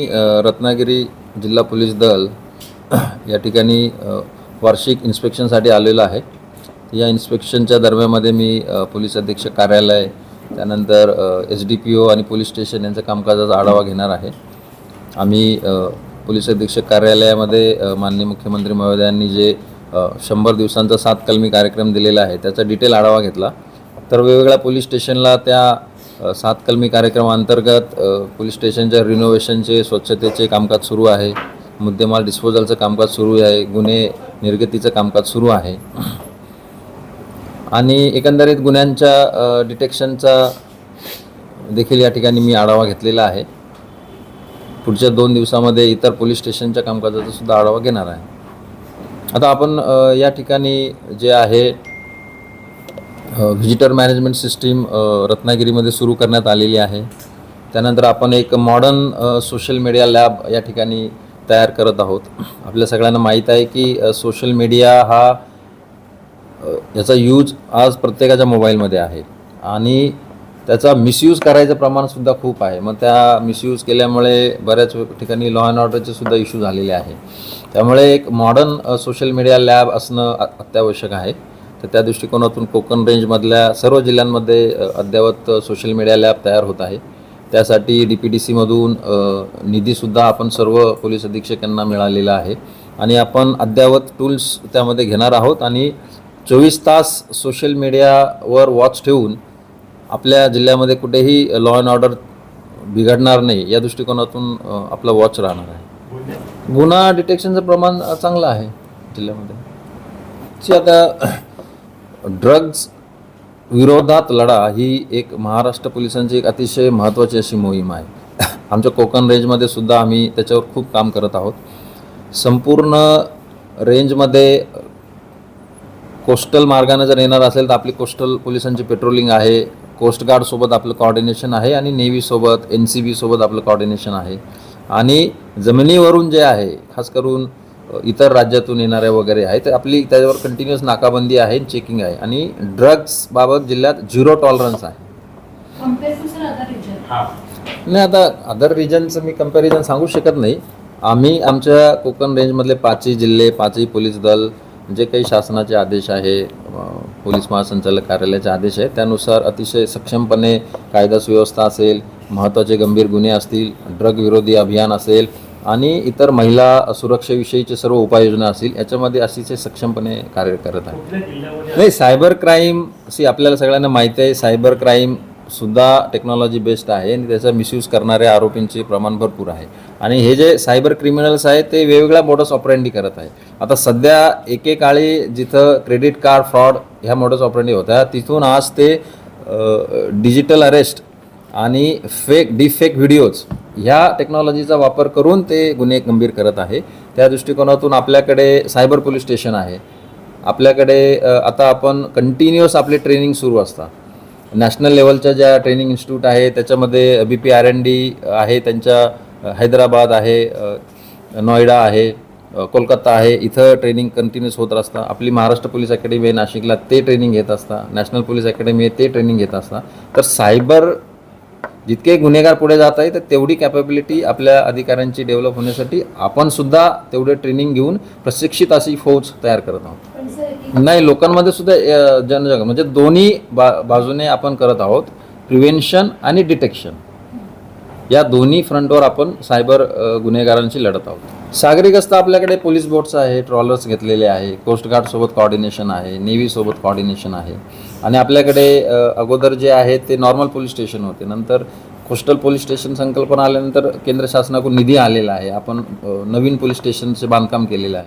मी रत्नागिरी जिल्हा पोलीस दल या ठिकाणी वार्षिक इन्स्पेक्शनसाठी आलेलं आहे. या इन्स्पेक्शनच्या दरम्यानमध्ये मी पोलीस अधीक्षक कार्यालय त्यानंतर एस डी पी ओ आणि पोलीस स्टेशन यांच्या कामकाजाचा आढावा घेणार आहे. आम्ही पोलीस अधीक्षक कार्यालयामध्ये माननीय मुख्यमंत्री महोदयांनी जे शंभर दिवसांचा सात कलमी कार्यक्रम दिलेला आहे त्याचा डिटेल आढावा घेतला. तर वेगवेगळ्या पोलीस स्टेशनला त्या सात कलमी कार्यक्रमाअंतर्गत पोलीस स्टेशनच्या रिनोव्हेशनचे स्वच्छतेचे कामकाज सुरू आहे. मुद्देमाल डिस्पोजलचं कामकाज सुरू आहे. गुन्हे निर्गतीचं कामकाज सुरू आहे. आणि एकंदरीत गुन्ह्यांच्या डिटेक्शनचा देखील या ठिकाणी मी आढावा घेतलेला आहे. पुढच्या दोन दिवसामध्ये इतर पोलीस स्टेशनच्या कामकाजाचा सुद्धा आढावा घेणार आहे. आता आपण या ठिकाणी जे आहे व्हिजिटर मॅनेजमेंट सिस्टीम रत्नागिरीमध्ये सुरू करण्यात आलेली आहे. त्यानंतर आपण एक मॉडर्न सोशल मीडिया लॅब या ठिकाणी तयार करत आहोत. आपल्या सगळ्यांना माहीत आहे की सोशल मीडिया हा याचा यूज आज प्रत्येकाच्या मोबाईलमध्ये आहे. आणि त्याचा मिसयूज करायचं प्रमाणसुद्धा खूप आहे. मग त्या मिसयूज केल्यामुळे बऱ्याच ठिकाणी लॉ अँड ऑर्डरचे सुद्धा इश्यू झालेले आहे. त्यामुळे एक मॉडर्न सोशल मीडिया लॅब असणं अत्यावश्यक आहे. तर त्या दृष्टिकोनातून कोकण रेंजमधल्या सर्व जिल्ह्यांमध्ये अद्ययावत सोशल मीडिया लॅब तयार होत आहे. त्यासाठी डी पी डी सीमधून निधीसुद्धा आपण सर्व पोलीस अधीक्षकांना मिळालेला आहे. आणि आपण अद्ययावत टूल्स त्यामध्ये घेणार आहोत आणि चोवीस तास सोशल मीडियावर वॉच ठेवून आपल्या जिल्ह्यामध्ये कुठेही लॉ अँड ऑर्डर बिघडणार नाही या दृष्टिकोनातून आपला वॉच राहणार आहे. गुन्हा? डिटेक्शनचं प्रमाण चांगलं आहे जिल्ह्यामध्ये. आता ड्रग्ज विरोधात लढा ही एक महाराष्ट्र पोलिसांची एक अतिशय महत्त्वाची अशी मोहीम आहे. आमच्या कोकण रेंजमध्ये सुद्धा आम्ही त्याच्यावर खूप काम करत आहोत. संपूर्ण रेंजमध्ये कोस्टल मार्गाने जर येणार असेल तर आपली कोस्टल पोलिसांची पेट्रोलिंग आहे. कोस्टगार्डसोबत आपलं कॉर्डिनेशन आहे आणि नेव्हीसोबत एन सी बीसोबत आपलं कॉर्डिनेशन आहे. आणि जमिनीवरून जे आहे खास करून इतर राज्यातून येणाऱ्या वगैरे आहे तर आपली त्याच्यावर कंटिन्युअस नाकाबंदी आहे चेकिंग आहे. आणि ड्रग्सबाबत जिल्ह्यात झिरो टॉलरन्स आहे. नाही आता अदर रिजनचं मी कंपॅरिझन सांगू शकत नाही. आम्ही आमच्या कोकण रेंजमधले पाचही जिल्हे पाचही पोलीस दल जे काही शासनाचे आदेश आहे पोलीस महासंचालक कार्यालयाचे आदेश आहे त्यानुसार अतिशय सक्षमपणे कायदा सुव्यवस्था असेल महत्त्वाचे गंभीर गुन्हे असतील ड्रग विरोधी अभियान असेल आणि इतर महिला सुरक्षेविषयीचे सर्व उपाययोजना असतील याच्यामध्ये अतिशय सक्षमपणे कार्य करत आहे नाही सायबर क्राईम सी आपल्याला सगळ्यांना माहिती आहे सायबर क्राईम सुद्धा टेक्नॉलॉजी बेस्ड आहे आणि त्याचा मिसयूज करणाऱ्या आरोपींचे प्रमाण भरपूर आहे. आणि हे जे सायबर क्रिमिनल्स आहेत ते वेगवेगळ्या मोडस ऑपरेंडी करत आहे आता सध्या एकेकाळी जिथं क्रेडिट कार्ड फ्रॉड ह्या मोडस ऑपरेंडी होत्या तिथून आज ते डिजिटल अरेस्ट आणि फेक डिफेक व्हिडिओज ह्या टेक्नॉलॉजीचा वापर करून ते गुन्हे गंभीर करत आहे. त्या दृष्टिकोनातून आपल्याकडे सायबर पोलीस स्टेशन आहे. आपल्याकडे आता आपण कंटिन्युअस आपले ट्रेनिंग सुरू असतात नॅशनल लेवलच्या ज्या ट्रेनिंग इन्स्टिट्यूट आहे त्याच्यामध्ये B P R N D आहे त्यांच्या हैदराबाद आहे नोएडा आहे कोलकाता आहे इथं ट्रेनिंग कंटिन्युअस होत असतं. आपली महाराष्ट्र पोलीस अकॅडमी आहे नाशिकला ते ट्रेनिंग घेत असता. नॅशनल पोलीस अकॅडमी आहे ते ट्रेनिंग घेत असता. तर सायबर जितके गुन्हेगार पुढे जात आहे तर तेवढी कॅपॅबिलिटी आपल्या अधिकाऱ्यांची डेव्हलप होण्यासाठी आपण सुद्धा तेवढे ट्रेनिंग घेऊन प्रशिक्षित अशी फौज तयार करत आहोत. नाही लोकांमध्ये सुद्धा जनजागरण म्हणजे दोन्ही बा बाजूने आपण करत आहोत प्रिव्हेन्शन आणि डिटेक्शन या दोन्ही फ्रंटवर आपण सायबर गुन्हेगारांशी लढत आहोत. सागरी गस्त आपल्याकडे पोलीस बोट्स आहे ट्रॉलर्स घेतलेले आहे कोस्टगार्डसोबत कॉर्डिनेशन आहे नेव्हीसोबत कॉर्डिनेशन आहे. आणि आपल्याकडे अगोदर जे आहे ते नॉर्मल पोलीस स्टेशन होते. नंतर कोस्टल पोलीस स्टेशन संकल्पना आल्यानंतर केंद्र शासनाकडून निधी आलेला आहे. आपण नवीन पोलीस स्टेशनचे बांधकाम केलेलं आहे.